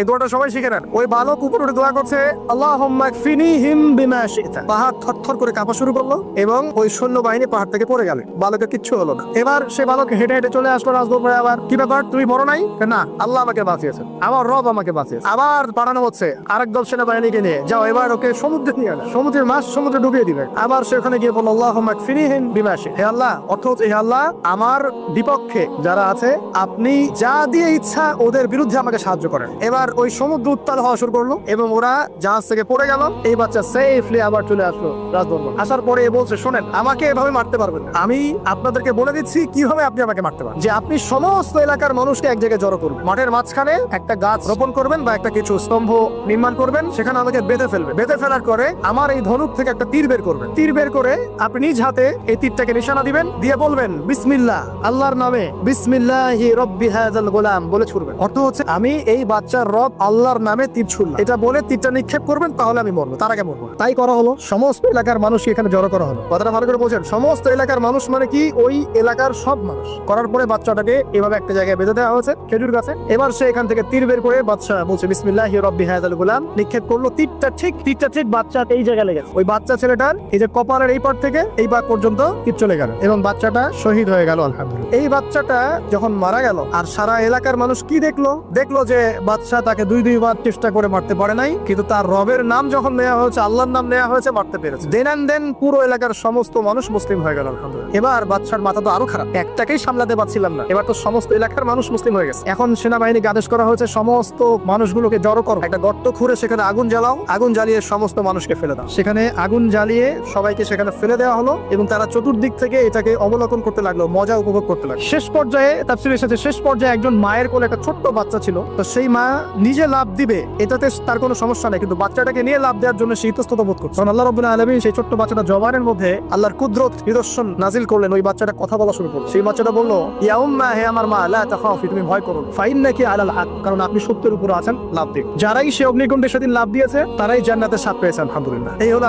এই দোয়াটা সবাই শিখে নেন। ওই বালক উপরে উঠে দোয়া করছে পাহাড় থরথর করে কাঁপা শুরু করল এবং ওই সৈন্যবাহিনী পাহাড় থেকে পড়ে গেল। বালকের কিচ্ছু হলো না। এবার সে বালক হেঁটে হেঁটে চলে আসলো আবার। কি ব্যাপার, তুমি বড় নাই? না আল্লাহ আমাকে বাঁচিয়েছে আমার রব আমাকে বাঁচিয়েছে আবার পাঠানো হচ্ছে আরেক দল সেনাবাহিনীকে নিয়ে। যাও, এবার ওকে সমুদ্রে নিয়ে সমুদ্রের মাছ সমুদ্রে ডুবিয়ে দিবে। আবার সেখানে গিয়ে বলল আল্লাহ ফিনিহিম বিমা শি হে আল্লাহ, অর্থ হচ্ছে, হে আল্লাহ, আমার বিপক্ষে যারা আছে, আপনি যা দিয়ে ইচ্ছা ওদের বিরুদ্ধে আমাকে সাহায্য করেন। এবার ওই সমুদ্র উত্তাল হওয়া শুরু করল এবং ওরা জাহাজ থেকে পড়ে গেল। এই বাচ্চা সেফলি আবার চলে আসলো রাজদরবার। আসার পরে বলছে, শোনেন, আমাকে এভাবে মারতে পারবেন। আমি আপনাদেরকে বলে দিচ্ছি, কীভাবে আপনি আমাকে মারতে পারেন যে আপনি সমস্ত এলাকার মানুষকে এক জায়গায় জড়ো করবেন মাঠের মাঝখানে একটা গাছ রোপণ করবেন বা একটা কিছু স্তম্ভ নির্মাণ করবেন, সেখানে আমাকে বেঁধে ফেলবেন বেঁধে ফেলার পরে আমার এই ধনুক থেকে একটা তীর বের করবেন। তীর বের করে আপনি নিজ হাতে এই তীরটাকে নিশানা দিবেন, দিয়ে বলবেন, বিসমিল্লাহ, আল্লাহর নামে বিসমিল্লাহি রব্বি হাযাল গোলাম বলে ছুড়বেন। অর্থ হচ্ছে, আমি এই বাচ্চার রব আল্লাহর নামে তীর ছুড়লাম। এটা বলে তীরটা নিক্ষেপ করবেন, তাহলে আমি মরবো তার আগে মরবো। তাই করা হলো, সমস্ত এলাকার মানুষকে এখানে জড়ো করা হলো। কথাটা ভালো করে বোঝেন, সমস্ত এলাকার মানুষ মানে কি? ওই এলাকার সব মানুষ। করার পরে বাচ্চাটাকে এভাবে একটা জায়গায় বেঁধে দেওয়া হয়েছে, খেজুর গাছে। এবার সে এখান থেকে তীর বের করে বাচ্চা বলছে, বিসমিল্লাহ রব্বি হায়াল গোলাম। নিক্ষেপ করল তীরটা ঠিক তীরটা ঠিক বাচ্চা এই জায়গায় লেগেছে। ওই বাচ্চা ছেলেটার এই যে কপালের এই পার থেকে এই পার পর্যন্ত তীর চলে গেল এবং বাচ্চাটা শহীদ হয়ে গেল, আলহামদুলিল্লাহ। এই বাচ্চাটা যখন মারা গেল, আর সারা এলাকার মানুষ কি দেখল? দেখল যে বাচ্চা তাকে দুই দুইবার চেষ্টা করে মারতে পারে নাই, কিন্তু তার রবের নাম যখন নেওয়া হয়েছে, আল্লাহর নাম নেওয়া হয়েছে, মারতে পেরেছে। দেন দেন পুরো এলাকার সমস্ত মানুষ মুসলিম হয়ে গেল এবার বাচ্চার মাথা তো আরও খারাপ। একটাকেই সামলাতে পারছিলাম না। এবার তো সমস্ত এলাকার মানুষ মুসলিম হয়ে গেছে। এখন সেনাবাহিনীকে আদেশ করা হয়েছে, সমস্ত মানুষগুলোকে জড়ো করো। একটা গর্ত খুঁড়ে সেখানে আগুন জ্বালাও। আগুন জ্বালিয়ে সমস্ত মানুষকে ফেলে দাও। সেখানে আগুন জ্বালিয়ে সবাইকে সেখানে ফেলে দেওয়া হলো এবং তারা চতুর্দিক থেকে এটাকে অবলোকন করতে লাগল, মজা উপভোগ করতে লাগল। শেষ পর্যায়ে, তাফসিরের সাথে শেষ পর্যায়ে একজন মায়ের কোলে একটা ছোট্ট বাচ্চা ছিল। তো সেই মা নিজে লাভ দিবে, এটাতে তার কোনো সমস্যা নেই, কিন্তু বাচ্চাটাকে নিয়ে লাভ দেওয়ার জন্য সে ইতস্তত বোধ করছে। কারণ আল্লাহ রবুল্লাহ আলমী সেই ছোট্ট বাচ্চাটা জবানের মধ্যে আল্লাহর কুদরত নিদর্শন নাজিল করলেন, ওই বাচ্চাটা কথা বলা শুরু করল। সেই বাচ্চাটা বলল, ইয়া উম্মা, হে আমার মা আল্লাহ তাখাফি, তুমি ভয় করো ফাইন নাকি আলাল হক, কারণ আপনি সত্যের উপর আছেন, লাভ দিন। যারাই সে অগ্নিকুণ্ডে সেদিন লাভ দিয়েছে, তারাই জান্নাতের স্বাদ পেয়েছে, আলহামদুলিল্লাহ। এই হলো